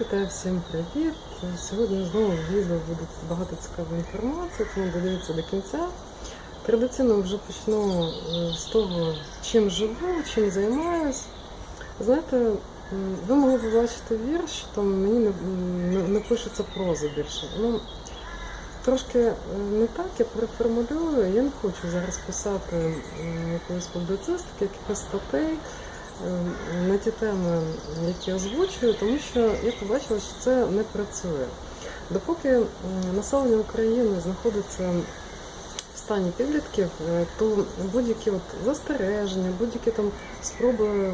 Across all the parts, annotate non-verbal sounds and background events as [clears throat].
Вітаю всім привіт! Сьогодні знову в відео буде багато цікавої інформації, тому додивіться до кінця. Традиційно вже почну е, з того, чим живу, чим займаюсь. Знаєте, ви могли побачити вірш, там мені не, не, не пишеться проза більше. Ну, трошки е, не так, я переформулюю. Я не хочу зараз писати якоїсь публіцистики, якихось статей на ті теми, які озвучую, тому що я побачила, що це не працює. Допоки населення України знаходиться в стані підлітків, е, то будь-які от застереження, будь-які там спроби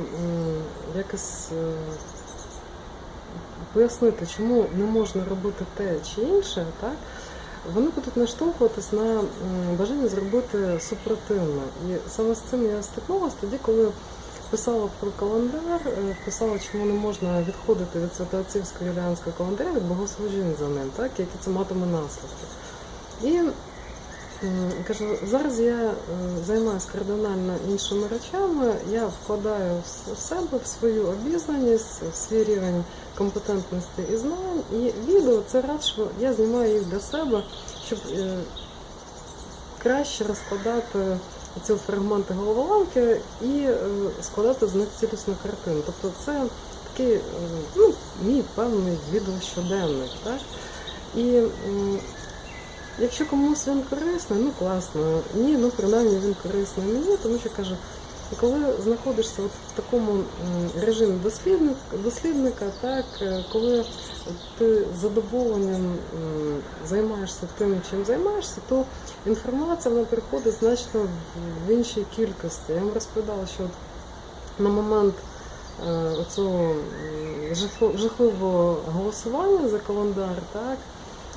якось е, пояснити, чому не можна робити те чи інше, так? Вони будуть наштовхуватись на бажання зробити супротивно. І саме з цим я стикнулася тоді, коли писала про календар, е, писала, чому не можна відходити від святоотцівського юліанського календаря, від богослужінь за ним, так, які це матиме наслідки. І кажу, зараз я е, займаюся кардинально іншими речами. Я вкладаю в себе в свою обізнаність, в свій рівень компетентності і знань. І відео це радше я знімаю їх для себе, щоб е, краще розкладати ці фрагменти головоломки і е, складати з них цілісну картину. Тобто це такий е, ну, мій певний відеощоденник. Так? І якщо комусь він корисний, ну класно. Ні, ну принаймні він корисний мені, тому що кажу, коли знаходишся от в такому режимі дослідника, дослідника, так, е, коли ти задоволенням займаєшся тим, чим займаєшся, то інформація вона приходить значно в- іншій кількості. Я вам розповідала, що на момент е, оцього жахливого голосування за календар, так,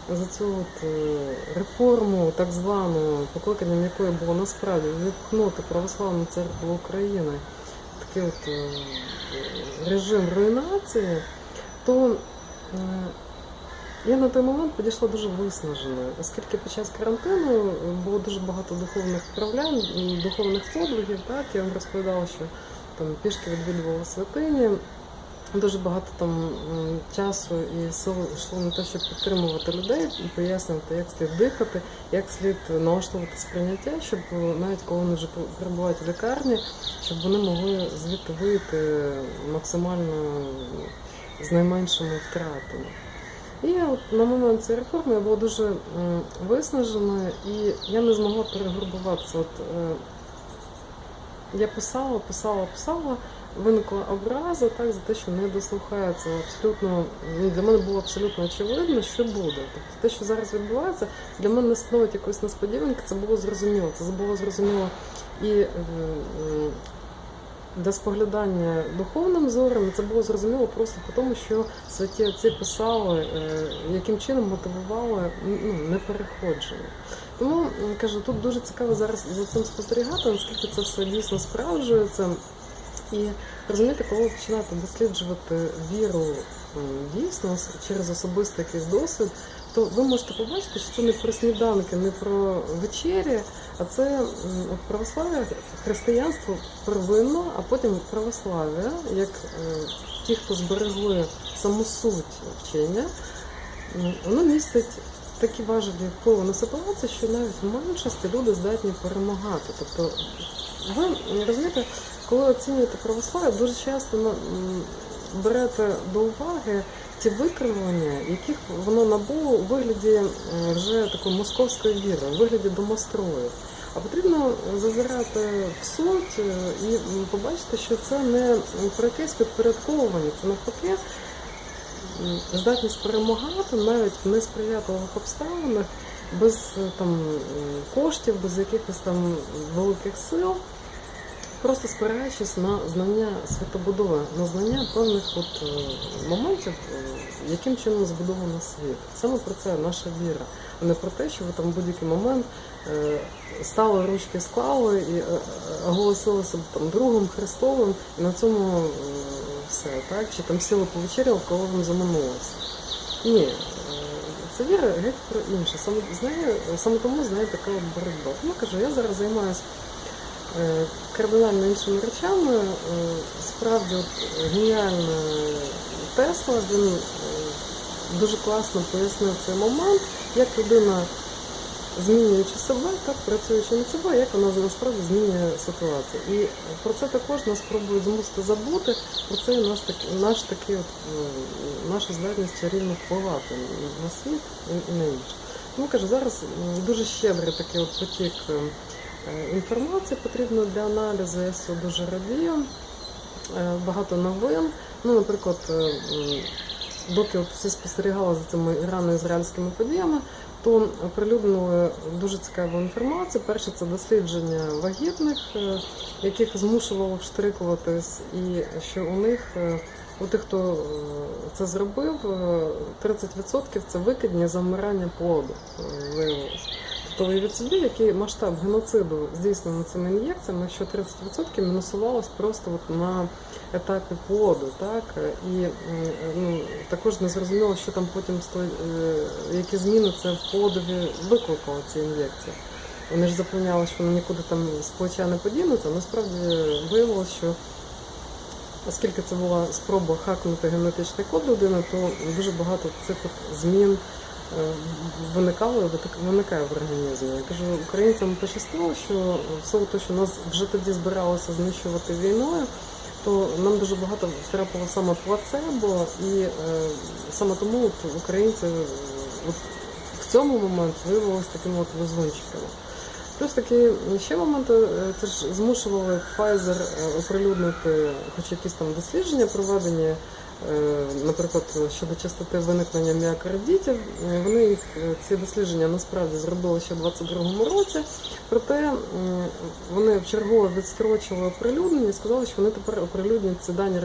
за цю от е, реформу, так звану, покликанням якої було насправді відпхнути православну церкву України, такий от е, режим руйнації, то е, я на той момент підійшла дуже виснаженою, оскільки під час карантину було дуже багато духовних вправлянь, духовних подвигів. Так, я вам розповідала, що там пішки відвідувала святині. Дуже багато там часу і сил йшло на те, щоб підтримувати людей і пояснювати, як слід дихати, як слід налаштовувати сприйняття, щоб е, навіть коли вони вже перебувають в лікарні, щоб вони могли звідти вийти максимально з найменшими втратами. І от на момент цієї реформи я була дуже виснажена, і я не змогла перегрупуватися. От, е, я писала, писала, писала, виникла образа так, за те, що не дослухається. Абсолютно ну, для мене було абсолютно очевидно, що буде. Тобто те, що зараз відбувається, для мене не становить якоїсь несподіванки, це було зрозуміло. Це було зрозуміло і е, е, для споглядання духовним зором, це було зрозуміло просто по тому, що святі отці писали, е, яким чином мотивували ну, непереходження. Тому кажу, тут дуже цікаво зараз за цим спостерігати, наскільки це все дійсно справджується. І розумієте, коли ви починаєте досліджувати віру дійсно через особистий якийсь досвід, то ви можете побачити, що це не про сніданки, не про вечері, а це православ'я, християнство первинно, а потім православ'я, як е, ті, хто зберегли саму суть вчення, воно містить такі важелі впливу на ситуацію, що навіть в меншості люди здатні перемагати. Тобто, ви розумієте, коли оцінюєте православ'я, дуже часто ну, берете до уваги ті викривлення, яких воно набуло у вигляді вже такої московської віри, у вигляді домострою. А потрібно зазирати в суть е, і побачити, що це не про якесь підпорядковування, це навпаки здатність перемагати навіть в несприятливих обставинах, без е, там коштів, без якихось там великих сил, просто спираючись на знання світобудови, на знання певних от е, моментів, е, яким чином збудовано світ. Саме про це наша віра, а не про те, що ви там в будь-який момент е, стали ручки склали і оголосили себе там другом Христовим, і на цьому все, так? Чи там сіли повечеряли, коли вам заманулося. Ні, це віра геть про інше. Саме з нею, саме тому з нею така боротьба. Тому кажу, я зараз займаюся е, кардинально іншими речами. Е, Справді от, геніальна Тесла, він е, дуже класно пояснив цей момент, як людина, змінюючи себе, так працюючи над собою, як вона насправді змінює ситуацію. І про це також нас пробують змусити забути. Про це наш наш такий от наша здатність чарівно впливати на світ і- на інше. Тому кажу, зараз дуже щедрий такий от потік інформації потрібно для аналізу. Я цього дуже радію. Е, Багато новин. Ну, наприклад, е, доки от всі спостерігали за цими ірано-ізраїльськими подіями, то оприлюднили дуже цікаву інформацію. Перше це дослідження вагітних, е, яких змушувало вштрикуватись, і що у них, е, у тих, хто е, це зробив, е, 30% це викидні замирання плоду е, виявилось. Тобто уявіть собі, який масштаб геноциду здійснено цими ін'єкціями, що 30% мінусувалось просто от на етапі плоду, так і ну також не зрозуміло, що там потім е, які зміни це в плодові викликало ці ін'єкції. Вони ж запевняли, що вони нікуди там з плеча не подінуться. Насправді виявилося, що оскільки це була спроба хакнути генетичний код людини, то дуже багато цих змін виникало виникає в організмі. Я кажу, українцям пощастило, що все те, що нас вже тоді збиралося знищувати війною, то нам дуже багато втрапило саме плацебо, і е, саме тому от українці е, от в цьому момент виявилися такими от везунчиками. Плюс такий ще момент, е, це ж змушували Pfizer е, оприлюднити хоч якісь там дослідження проведені, е, наприклад, щодо частоти виникнення міокардітів. Е, Вони їх е, ці дослідження насправді зробили ще в 22-му році. Проте вони вчергово відстрочили оприлюднення і сказали, що вони тепер оприлюднять ці дані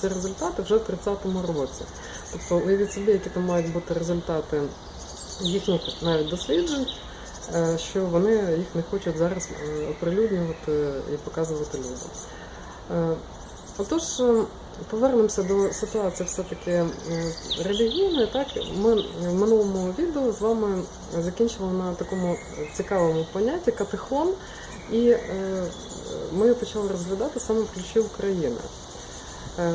ці результати вже в 30-му році. Тобто уявіть собі, які там мають бути результати їхніх навіть досліджень, е, що вони їх не хочуть зараз е, оприлюднювати і показувати людям. Е, Отож, е, повернемося до ситуації все-таки релігійної. Так, ми в минулому відео з вами закінчили на такому цікавому понятті катехон, і е, ми його почали розглядати саме в ключі України. Е,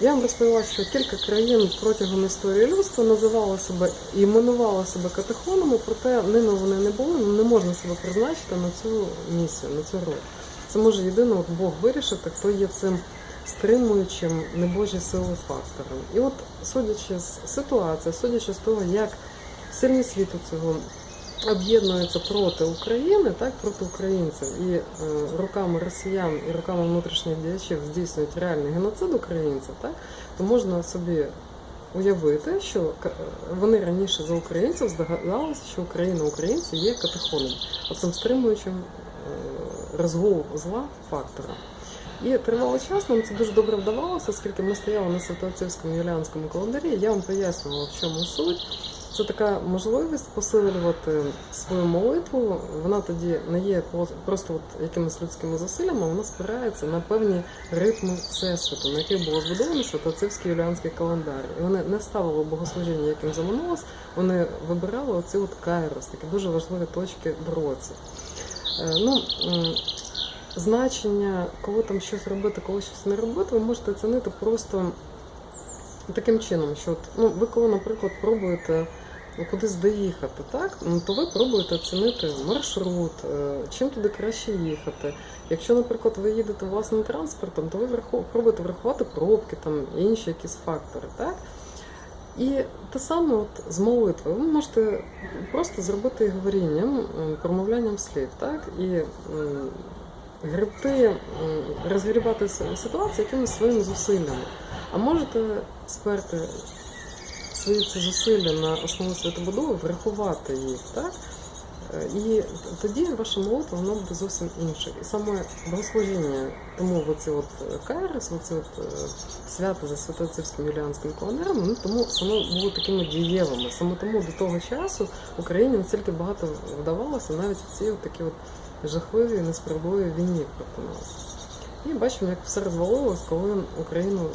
Я вам розповіла, що кілька країн протягом історії людства називали себе і іменували себе катехонами, проте ними вони не були, не можна себе призначити на цю місію, на цю роль. Це може єдине Бог вирішити, хто є цим стримуючим небожі сили фактором. І от, судячи з ситуації, судячи з того, як сильні світу цього об'єднуються проти України, так проти українців, і е, руками росіян і руками внутрішніх діячів здійснюють реальний геноцид українців, так то можна собі уявити, що к- вони раніше за українців здогадалися, що Україна українці є катехоном, оцим стримуючим е, розгул зла фактора. І тривалий час нам це дуже добре вдавалося, оскільки ми стояли на Святоотцівському юліанському календарі. Я вам пояснювала, в чому суть. Це така можливість посилювати свою молитву. Вона тоді не є просто от якимись людськими зусиллями, вона спирається на певні ритми всесвіту, на яких було збудовано Святоотцівський юліанський календар. І вони не ставили богослужіння, яким заманулось, вони вибирали оці от кайрос, такі дуже важливі точки в році. Е, Ну, значення, коли там щось робити, коли щось не робити, ви можете оцінити просто таким чином, що от, ну, ви коли, наприклад, пробуєте кудись доїхати, так, ну, то ви пробуєте оцінити маршрут, е, чим туди краще їхати. Якщо, наприклад, ви їдете власним транспортом, то ви пробуєте врахувати пробки, там, інші якісь фактори. Так? І те саме от з молитвою. Ви можете просто зробити говорінням, промовлянням слів, так? І гребти, розгрібати ситуацію якимись своїми зусиллями. А можете сперти свої ці зусилля на основу святобудови, врахувати їх, так? Е, І тоді ваша молитва вона буде зовсім інша. І саме богослужіння, тому оці от е, кайрес, оці от е, свята за святоцівським юліанським календарем, вони тому саме були такими дієвими. Саме тому до того часу Україні настільки багато вдавалося навіть в цій от такі от жахливій, несправедливій війні проти нас. І бачимо, як все розвалилось, коли Україну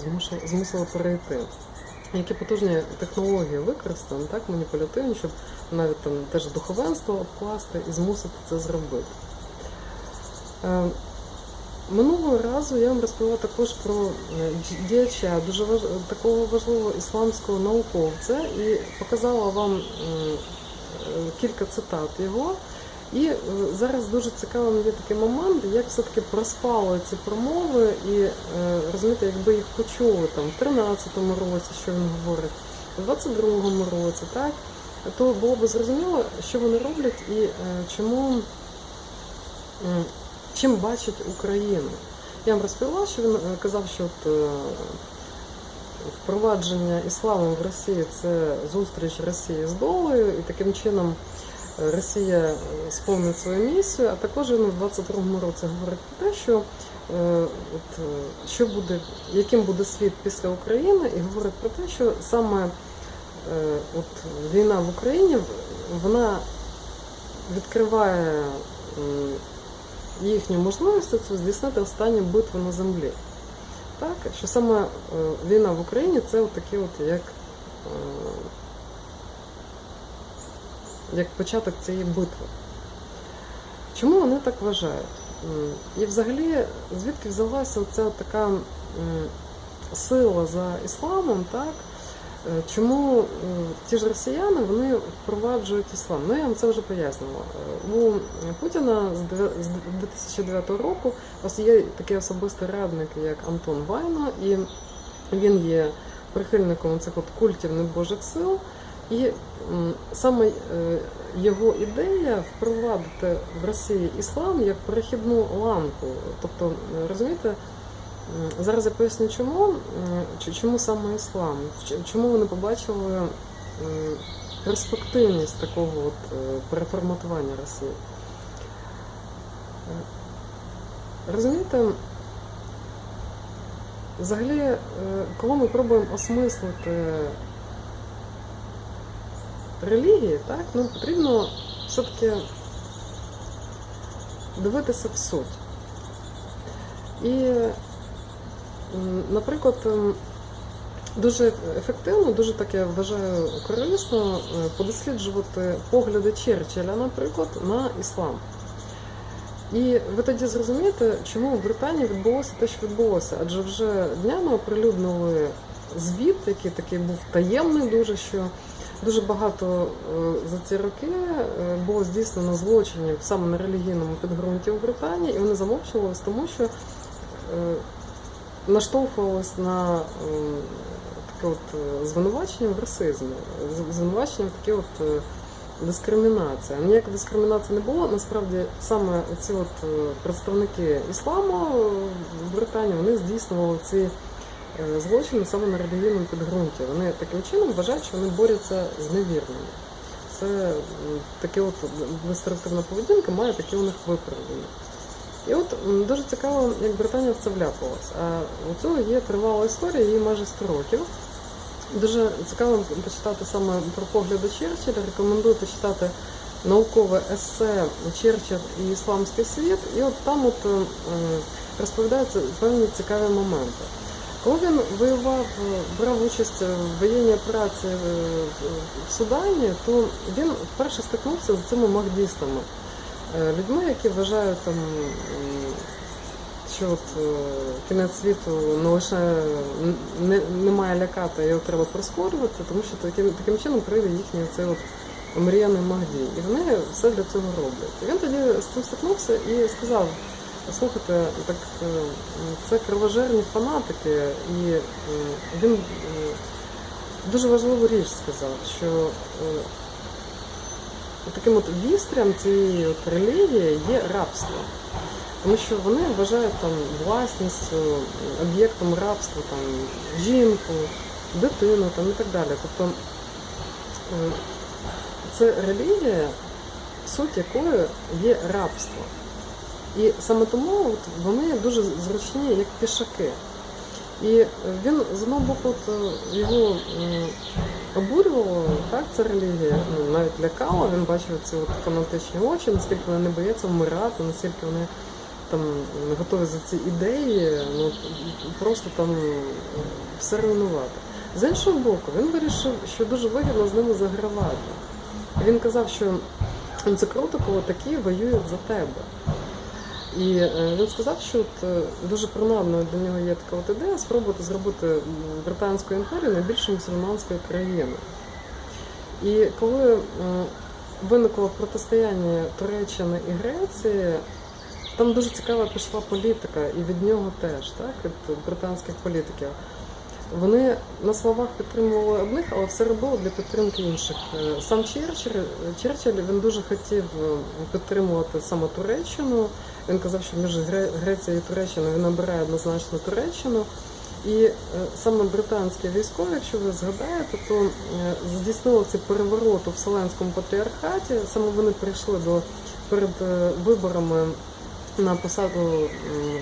змусили перейти. Які потужні технології використані, так маніпулятивні, щоб навіть там теж духовенство обкласти і змусити це зробити. Е, Минулого разу я вам розповіла також про е, діяча, дуже важ... такого важливого ісламського науковця, і показала вам е, кілька цитат його. І е, зараз дуже цікавим є такий момент, як все-таки проспали ці промови, і е, розумієте, якби їх почули там в 13-му році, що він говорить, в 22-му році, так, то було б зрозуміло, що вони роблять і е, чому чим бачить Україну. Я вам розповіла, що він казав, що от, впровадження ісламу в Росії це зустріч Росії з долею, і таким чином Росія е, сповнить свою місію. А також він у 22-му році говорить про те, що е, от, е, що буде, яким буде світ після України, і говорить про те, що саме от, війна в Україні вона відкриває їхню можливість цю здійснити останню битву на землі. Так, що саме війна в Україні це от такі от як, як початок цієї битви. Чому вони так вважають? І взагалі, звідки взялася от така сила за ісламом, так? Е, Чому е, ті ж росіяни вони впроваджують іслам? Ну я вам це вже пояснювала. Е, У Путіна з з 2009 року є такий особистий радник, як Антон Вайно, і він є прихильником цих от культів небожих сил. І саме е, його ідея впровадити в Росії іслам як перехідну ланку. Тобто, розумієте, зараз я поясню, чому, чому саме іслам, чому вони побачили перспективність такого от е, переформатування Росії. Е, Розумієте, взагалі, коли ми пробуємо осмислити релігії, так, нам потрібно все-таки дивитися в суть. І, наприклад, ем, дуже ефективно, дуже так я вважаю корисно е, подосліджувати погляди Черчилля, наприклад, на іслам. І ви тоді зрозумієте, чому в Британії відбулося те, що відбулося. Адже вже днями оприлюднили звіт, який такий був таємний, дуже що дуже багато е, за ці роки е, було здійснено злочинів саме на релігійному підґрунті в Британії, і вони замовчувалися, тому що е, наштовхувалися на таке от звинувачення в расизмі, звинувачення в таке от. Дискримінація. Ніякої дискримінації не було. Насправді саме ці от представники ісламу в Британії вони здійснювали ці злочини саме на релігійному підґрунті. Вони таким чином вважають, що вони борються з невірними. Це таке от деструктивна поведінка має таке у них виправдання. І от дуже цікаво, як Британія в це вляпалась. А у цього є тривала історія, їй майже 100 років. Дуже цікаво почитати саме про погляди Черчилля. Рекомендую почитати наукове есе Черчилль і ісламський світ. І от там от е, розповідаються певні цікаві моменти. Коли він воював, брав участь в воєнній операції е, в- Судані, то він вперше стикнувся з цими махдістами, е, людьми, які вважають там. що от е, кінець світу не лише не, не має лякати, його треба прискорювати, тому що таким, таким чином прийде їхній цей от мріяний Магдій. І вони все для цього роблять. І він тоді з цим стикнувся і сказав: слухайте, так е, це кровожерні фанатики, і е, він е, дуже важливу річ сказав, що таким от вістрям цієї от релігії є рабство. Тому що вони вважають там власністю, об'єктом рабства там, жінку, дитину там, і так далі. Тобто це релігія, суть якої є рабство. І саме тому от вони дуже зручні як пішаки. І він з одного боку от, е, його м, обурювало, так, ця релігія, ну, навіть лякала, він бачив ці от фанатичні очі, наскільки вони не бояться вмирати, наскільки вони там готові за ці ідеї, ну просто там все руйнувати. З іншого боку, він вирішив, що дуже вигідно з ними загравати. Він казав, що «Ну, це круто, коли такі воюють за тебе. І е, він сказав, що от, е, дуже принадною для нього є така от ідея спробувати зробити Британську імперію найбільшою мусульманською країною. І коли виникло протистояння Туреччини і Греції, там дуже цікава пішла політика, і від нього теж, так, від британських політиків. Вони на словах підтримували одних, але все робили для підтримки інших. Е, Сам Черчилль, Черчилль він дуже хотів е, підтримувати саме Туреччину. Він казав, що між Гре- Грецією і Туреччиною він обирає однозначно Туреччину. І е, саме британські військові, якщо ви згадаєте, то здійснили цей переворот у Вселенському патріархаті. Саме вони прийшли до перед виборами на посаду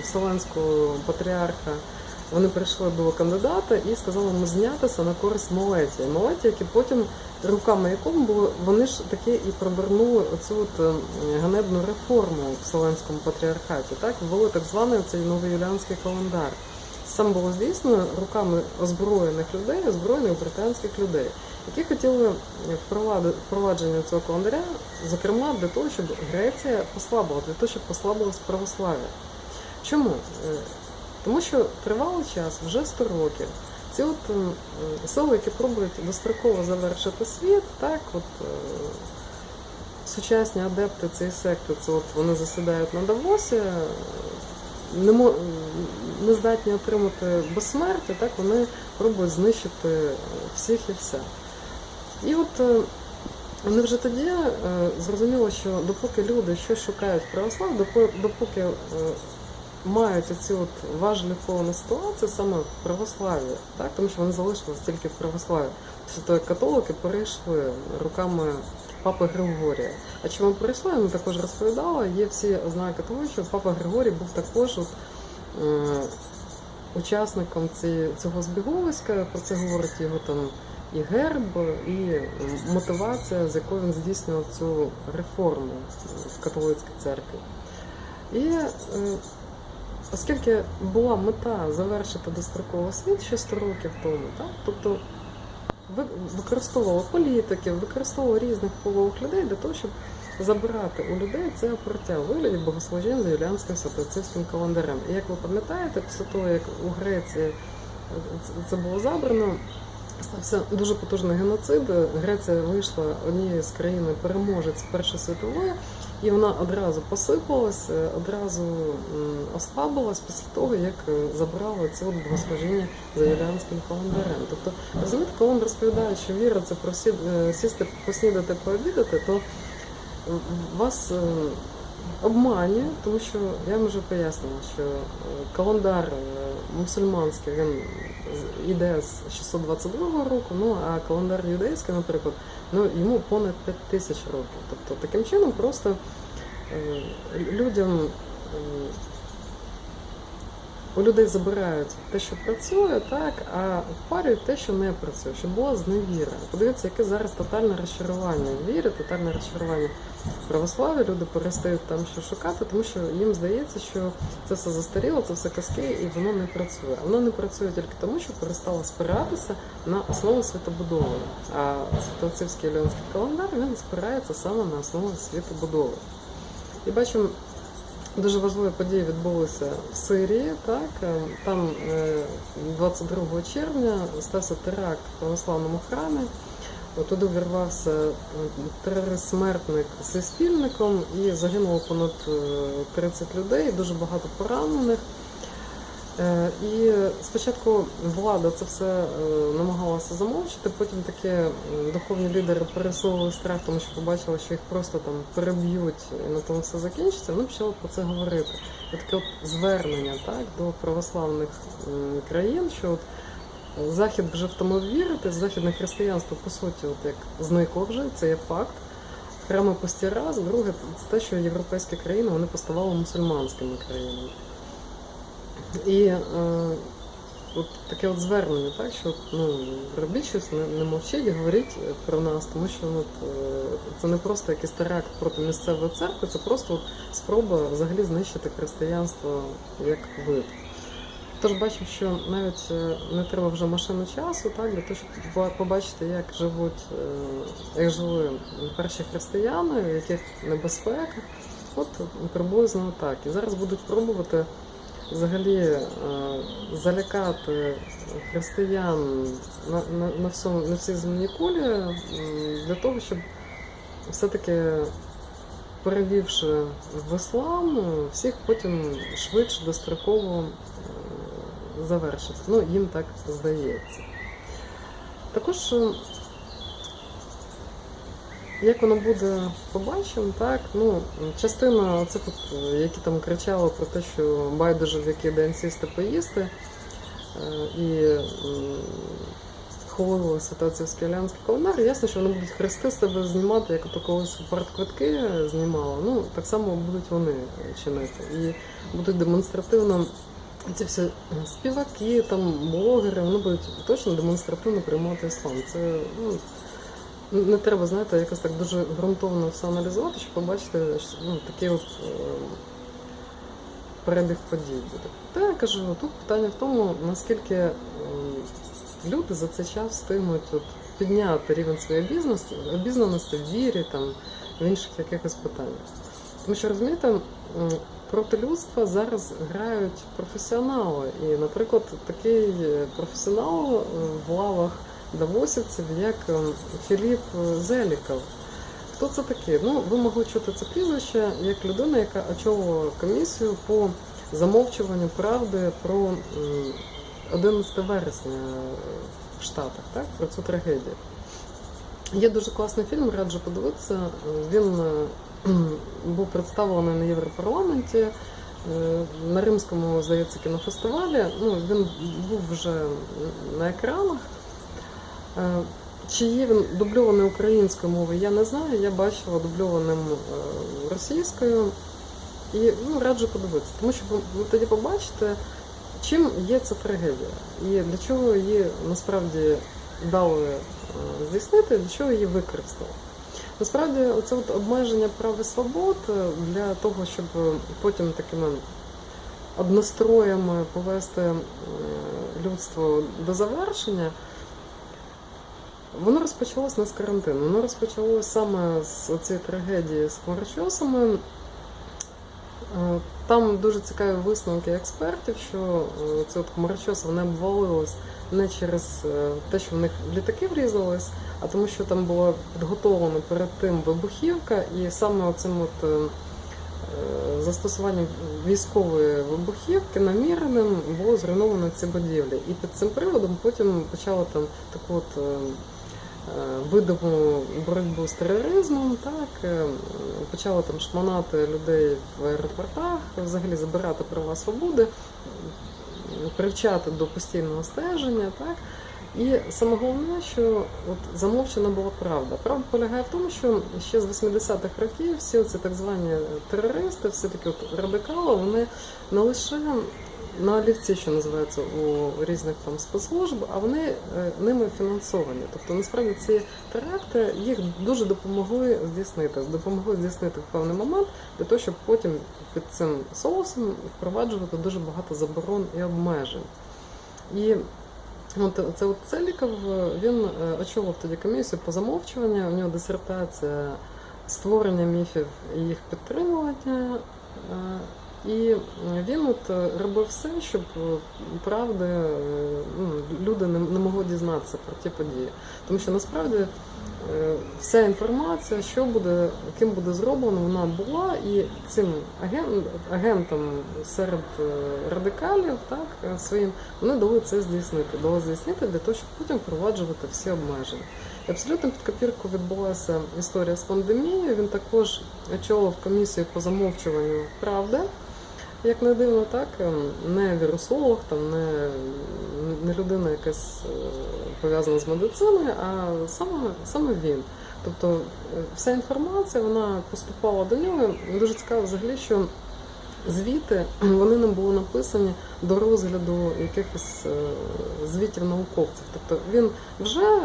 Вселенського патріарха. Вони прийшли до кандидата і сказали йому знятися на користь Малетія. Малетія, який потім руками якому було, вони ж таки і провернули оцю от е, ганебну реформу в Вселенському патріархаті. Так ввели так званий цей новоюліанський календар. Сам було здійснено руками озброєних людей, озброєних британських людей, які хотіли впровадження цього календаря, зокрема для того, щоб Греція послабила, для того, щоб послабилось православ'я. Чому? Е, Тому що тривалий час, вже 100 років, ці от сили, які пробують достроково завершити світ, так от е, сучасні адепти цієї секти, це от вони засідають на Давосі, е, не, мо- не здатні отримати безсмертя, так вони пробують знищити всіх і все. І от е, вони вже тоді е, зрозуміли, що допоки люди щось шукають в православ'ї, допоки е, мають оці от важливі повні ситуації саме в православ'ї, так? тому що вони залишились тільки в православ'ї. Тобто католики перейшли руками папи Григорія. А чому перейшли, я вам також розповідала, є всі ознаки того, що папа Григорій був також от, е, учасником цього збіговиська, про це говорить його там і герб, і мотивація, з якою він здійснював цю реформу в католицькій церкві. І е, оскільки була мета завершити достроково світ ще 100 років тому, так? тобто ви- використовували політиків, використовували різних впливових людей для того, щоб забирати у людей це опертя у вигляді богослужінь за юліанським святоцівським календарем. І як ви пам'ятаєте, після того, як у Греції е, це було забрано, стався дуже потужний геноцид. Греція вийшла однією з країн переможець Першої світової, і вона одразу посипалась, е, одразу ослабилась після того, як е, забрали це богослужіння за юліанським календарем. Тобто, розумієте, коли вам розповідають, що віра це про е, сісти, поснідати, пообідати, то вас обманює, тому що я вам вже пояснила, що календар мусульманський він йде з 622 року, ну а календар юдейський, наприклад, ну йому понад 5 тисяч років. Тобто таким чином просто е, людям е, у людей забирають те, що працює, так, а впарюють те, що не працює, щоб була зневіра. Подивіться, яке зараз тотальне розчарування в тотальне розчарування в православі. Люди перестають там що шукати, тому що їм здається, що це все застаріло, це все казки, і воно не працює. Воно не працює тільки тому, що перестало спиратися на основу світобудови. А святоцівський леонський календар він спирається саме на основу світобудови. І бачимо, Дуже важливі події відбулися в Сирії. Так Е, там е, 22 червня стався теракт в православному храмі. Туди вірвався е, терорист-смертник зі спільником і загинуло понад е, 30 людей, дуже багато поранених. Е, І спочатку влада це все е, намагалася замовчити, потім такі духовні лідери пересовували страх, тому що побачили, що їх просто там переб'ють і на тому все закінчиться. Вони почали про це говорити. Таке от звернення так, до православних країн, що от Захід вже втомив вірити, західне християнство, по суті, от як зникло вже, це є факт. Храми пусті раз, друге, це те, що європейські країни вони поставали мусульманськими країнами. І е, от таке от звернення, так, що ну, робіть щось, не, не мовчіть, говоріть про нас, тому що ну, от, е, це не просто якийсь теракт проти місцевої церкви, це просто от спроба взагалі знищити християнство як вид. Тож бачимо, що навіть е, не треба вже машину часу, так, для того, щоб побачити, як живуть, е, як жили перші християни, в яких небезпеках. підход приблизно так. І зараз будуть пробувати взагалі е, залякати християн на, на, на, всьому, на всій земній кулі для того, щоб все-таки перевівши в іслам, всіх потім швидше достроково завершити. Ну, їм так здається. Також, е, як воно буде, побачимо, так. Ну, частина цих, от, е, які там кричали про те, що байдуже в який день сісти поїсти, е, і м, хвалили Святоцівський Алянський календар. Ясно, що вони будуть хрести себе знімати, як ото колись партквитки знімали. Ну, так само будуть вони чинити. І будуть демонстративно ці всі співаки, там, блогери, вони будуть точно демонстративно приймати іслам. Це ну, не треба, знаєте, якось так дуже ґрунтовно все аналізувати, щоб побачити ну, такий от е, перебіг подій буде. Та я кажу, тут питання в тому, наскільки м, люди за цей час встигнуть от, підняти рівень своєї обізнаності, обізнаності в вірі, там, в інших якихось питаннях. Тому що розумієте, проти людства зараз грають професіонали. І, наприклад, такий професіонал в лавах давосівців, як е, Філіп Зеліков. Хто це такий? Ну, ви могли чути це прізвище як людина, яка очолила комісію по замовчуванню правди про 11 вересня в Штатах, так? про цю трагедію. Є дуже класний фільм, раджу подивитися. Він е, був представлений на Європарламенті е, на Римському, здається, кінофестивалі. Ну, він був вже на екранах. Е, Чи є він дубльований українською мовою, я не знаю. Я бачила дубльованим е, російською. І ну, раджу подивитися, тому що ви, тоді побачите, чим є ця трагедія, і для чого її насправді дали здійснити, для чого її використали. Насправді, це от обмеження прав і свобод е, для того, щоб е, потім такими одностроями повести е, людство до завершення. Воно розпочалось не з карантину, воно розпочалось саме з цієї трагедії з хмарочосами. Там дуже цікаві висновки експертів, що е, це от хмарочос вони обвалилось не через е, те, що в них літаки врізались, а тому, що там була підготовлена перед тим вибухівка, і саме оцим от е, застосуванням військової вибухівки наміреним було зруйновано ці будівлі. І під цим приводом потім почали там таку от. Е, видиму боротьбу з тероризмом, так е, почали там шманати людей в аеропортах, взагалі забирати права свободи, привчати до постійного стеження, так. І саме головне, що от замовчена була правда. Правда полягає в тому, що ще з 80-х років всі ці так звані терористи, всі такі от радикали, вони не лише на олівці, що називається у різних там спецслужб, а вони е, ними фінансовані. Тобто насправді ці теракти їх дуже допомогли здійснити, допомогли здійснити в певний момент для того, щоб потім під цим соусом впроваджувати дуже багато заборон і обмежень. І От це от Целіков, він е, очолив тоді комісію по замовчуванню, у нього дисертація створення міфів і їх підтримування. Е, І він от е, робив все, щоб е, правди е, ну, люди не, могли дізнатися про ті події. Тому що насправді е, вся інформація, що буде, ким буде зроблено, вона була, і цим аген- агентам серед е, радикалів, так, е, своїм, вони дали це здійснити, дали здійснити для того, щоб потім впроваджувати всі обмеження. Абсолютно під копірку відбулася історія з пандемією. Він також очолив комісію по замовчуванню правди. Як не дивно, так ем, не вірусолог, там не, не людина якась е, пов'язана з медициною, а саме, саме він. Тобто е, вся інформація вона поступала до нього. Дуже цікаво взагалі, що звіти [clears throat] вони не були написані до розгляду якихось е, звітів науковців. Тобто він вже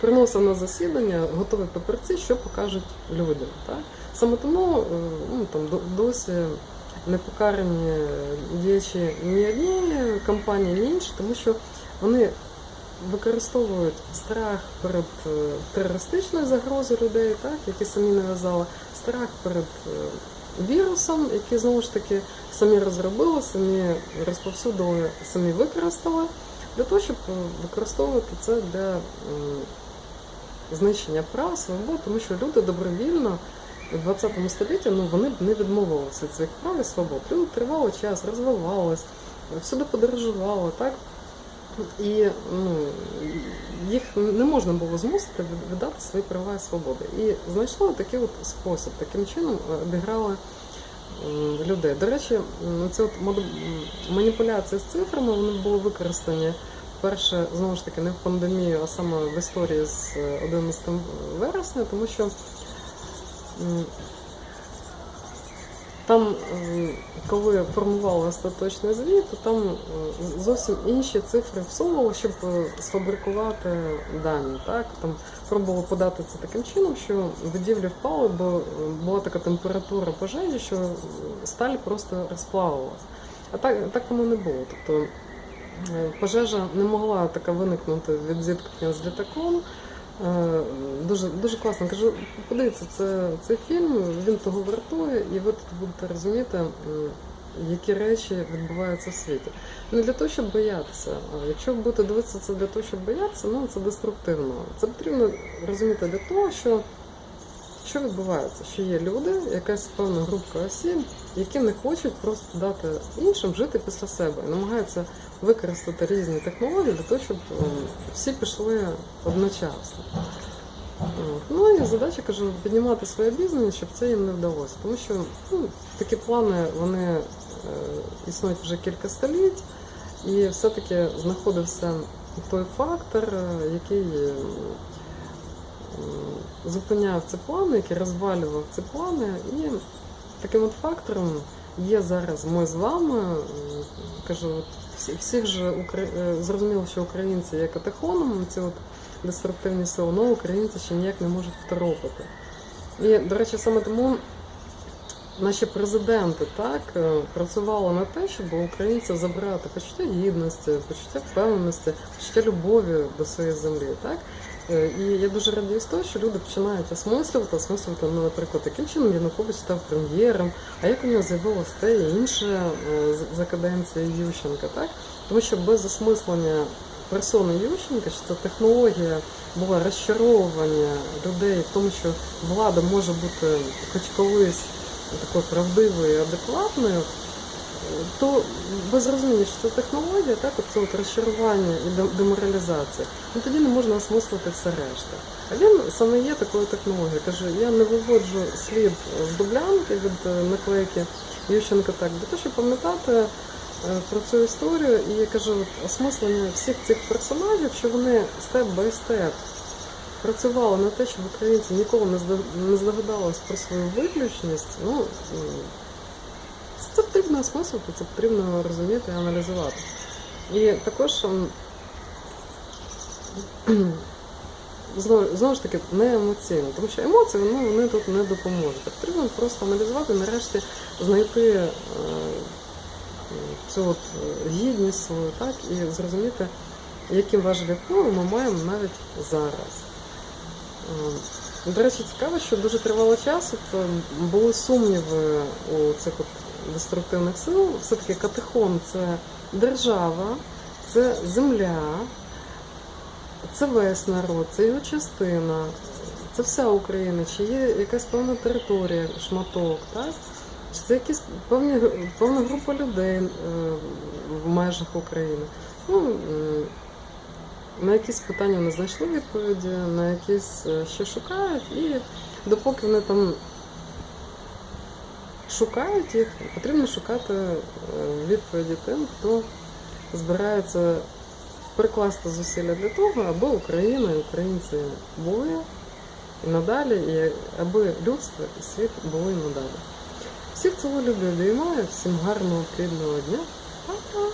приносив на засідання готові папірці, що покажуть людям. Так? Саме тому е, ну, там, досі не покарані діячі ні однієї компанії, ні інші, тому що вони використовують страх перед е, терористичною загрозою людей, так, які самі нав'язали, страх перед е, вірусом, який знову ж таки самі розробили, самі розповсюдили, самі використали, для того, щоб використовувати це для знищення прав, свобод, тому що люди добровільно в 20 столітті ну, вони б не відмовилися від своїх прав і свобод. Люди тривалий час, розвивались, всюди подорожували, так? І ну, їх не можна було змусити віддати свої права і свободи. І знайшли такий от спосіб, таким чином е, обіграли людей. До речі, це от маніпуляції з цифрами вони були використані вперше, знову ж таки, не в пандемію, а саме в історії з е, 11 вересня, тому що там, коли формували остаточний звіт, то там зовсім інші цифри всовували, щоб е, сфабрикувати дані. Так? Там пробували подати це таким чином, що будівлі впали, бо була така температура пожежі, що сталь просто розплавилась. А так, так воно не було. Тобто е, пожежа не могла така виникнути від зіткнення з літаком. Е, Дуже дуже класно. Кажу, подивіться, це, це фільм, він того вартує, і ви тут будете розуміти, які речі відбуваються в світі. Не для того, щоб боятися. Якщо будете дивитися це для того, щоб боятися, ну це деструктивно. Це потрібно розуміти для того, що що відбувається, що є люди, якась певна групка осіб, які не хочуть просто дати іншим жити після себе і намагаються використати різні технології для того, щоб ем, всі пішли одночасно. Ну і задача кажу піднімати своє бізнес, щоб це їм не вдалося. Тому що ну, такі плани вони е, існують вже кілька століть, і все-таки знаходився той фактор, е, який е, зупиняв ці плани, який розвалював ці плани. І таким от фактором є зараз ми з вами. Кажу, от всіх же укра- е, зрозуміло, що українці є катехоном, ці от деструктивні сили, але українці ще ніяк не можуть второпити. І, до речі, саме тому наші президенти так е, працювали на те, щоб українців забрати почуття гідності, почуття впевненості, почуття любові до своєї землі. Так? Е, І я дуже радію з того, що люди починають осмислювати, осмислювати, ну, наприклад, яким чином Янукович став прем'єром, а як у нього з'явилось те і інше е, за каденції Ющенка, так? Тому що без осмислення персони Ющенка, що це технологія була розчаровування людей в тому, що влада може бути хоч колись такою правдивою і адекватною, то без розуміння, що це технологія, так, це от розчарування і деморалізація, ну тоді не можна осмислити все решта. А він саме є такою технологією. Каже, я не виводжу слід з дублянки від е, наклейки Ющенка так, для того, щоб пам'ятати е, про цю історію і кажу, от, осмислення всіх цих персонажів, що вони степ бай степ працювали на те, щоб українці ніколи не здогадались про свою виключність. Ну це потрібно осмислити, це потрібно розуміти і аналізувати. І також [clears throat] знову, знову ж таки не емоційно, тому що емоції ну, вони тут не допоможуть. Потрібно просто аналізувати, нарешті знайти е, цю от е, гідність свою, так, і зрозуміти, які важливі впливи ми маємо навіть зараз. Е, До речі, цікаво, що дуже тривалий час от, були сумніви у цих от деструктивних сил. Все-таки катехон це держава, це земля, це весь народ, це його частина, це вся Україна, чи є якась певна територія, шматок, так? Чи це якісь певні, певна група людей е, в межах України. Ну, на якісь питання не знайшли відповіді, на якісь е, ще шукають, і допоки вони там шукають їх, потрібно шукати е, відповіді тим, хто збирається прикласти зусилля для того, аби Україна і українці були і надалі, і аби людство і світ були і надалі. Всіх цього люблю, обіймаю, всім гарного, плідного дня. Па-па!